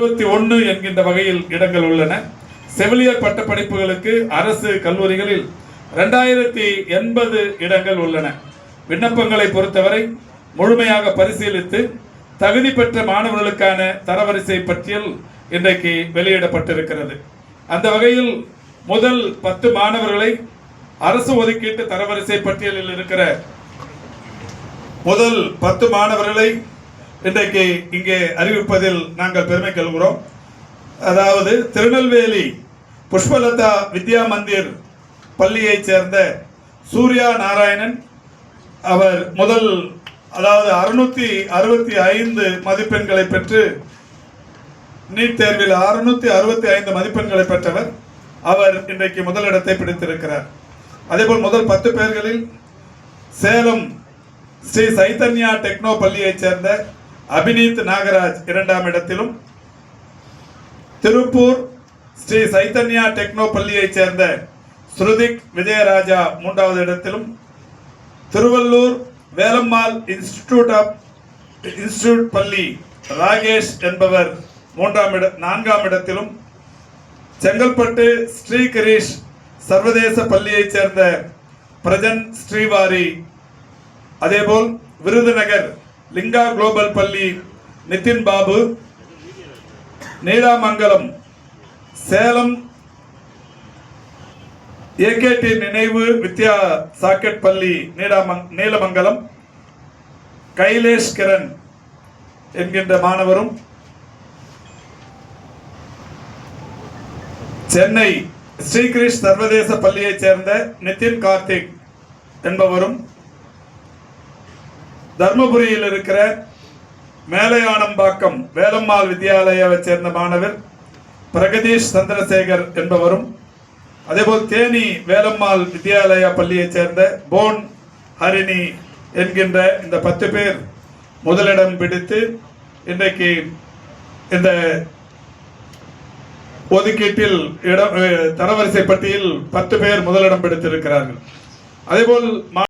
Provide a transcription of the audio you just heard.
எழுபத்தி ஒன்று என்கின்ற வகையில் இடங்கள் உள்ளன. செவிலியர் பட்ட படிப்புகளுக்கு அரசு கல்லூரிகளில் ரெண்டாயிரத்தி எண்பது இடங்கள் உள்ளன. விண்ணப்பங்களை பொறுத்தவரை முழுமையாக பரிசீலித்து தகுதி பெற்ற மாணவர்களுக்கான தரவரிசை பட்டியல் இன்றைக்கு வெளியிடப்பட்டிருக்கிறது. அந்த வகையில் முதல் பத்து மாணவர்களை அரசு ஒதுக்கீட்டு தரவரிசை பட்டியலில் இருக்கிற முதல் பத்து மாணவர்களை இன்றைக்கு இங்கே அறிவிப்பதில் நாங்கள் பெருமை கொள்கிறோம். அதாவது திருநெல்வேலி புஷ்பலதா வித்யா மந்திர் பள்ளியைச் சேர்ந்த சூர்யா நாராயணன் அவர் முதல் அதாவது அறுநூத்தி அறுபத்தி ஐந்து மதிப்பெண்களை பெற்று நீட் தேர்வில் அறுநூத்தி அறுபத்தி ஐந்து மதிப்பெண்களை பெற்றவர். அவர் இன்றைக்கு முதலிடத்தை பிடித்திருக்கிறார். அதேபோல் முதல் பத்து பேர்களில் சேலம் ஸ்ரீ சைதன்யா டெக்னோ பள்ளியைச் சேர்ந்த அபினீத் நாகராஜ் இரண்டாம் இடத்திலும் திருப்பூர் ஸ்ரீ சைத்தன்யா டெக்னோ பள்ளியைச் சேர்ந்த ஸ்ருதிக் விஜயராஜா மூன்றாவது இடத்திலும் Thiruvallur Velammal institute of institute பள்ளி ராகேஷ் என்பவர் மூன்றாம் இட நான்காம் இடத்திலும் செங்கல்பட்டு ஸ்ரீ கிரீஷ் சர்வதேச பள்ளியைச் சேர்ந்த பிரஜன் ஸ்ரீவாரி. அதேபோல் விருதுநகர் லிங்கா குளோபல் பள்ளி நிதின் பாபு நீடாமங்கலம் சேலம் ஏகேடி நினைவு வித்யா சாக்கெட் பள்ளி நீடாமங் நீலமங்கலம் கைலேஷ் கிரண் என்கின்ற மாணவரும் சென்னை ஸ்ரீகிருஷ் சர்வதேச பள்ளியைச் சேர்ந்த நிதின் கார்த்திக் என்பவரும் தர்மபுரியில் இருக்கிற மேலையானம்பாக்கம் வேலம்மாள் வித்யாலயாவை சேர்ந்த மாணவர் பிரகதீஷ் சந்திரசேகர் என்பவரும் அதேபோல் தேனி வேலம்மாள் வித்யாலயா பள்ளியைச் சேர்ந்த போன் ஹரிணி என்கின்ற இந்த பத்து பேர் முதலிடம் பிடித்து இன்றைக்கு இந்த ஒதுக்கீட்டில் இடம் தரவரிசை பட்டியல் பத்து பேர் முதலிடம் பிடித்திருக்கிறார்கள். அதேபோல் மா-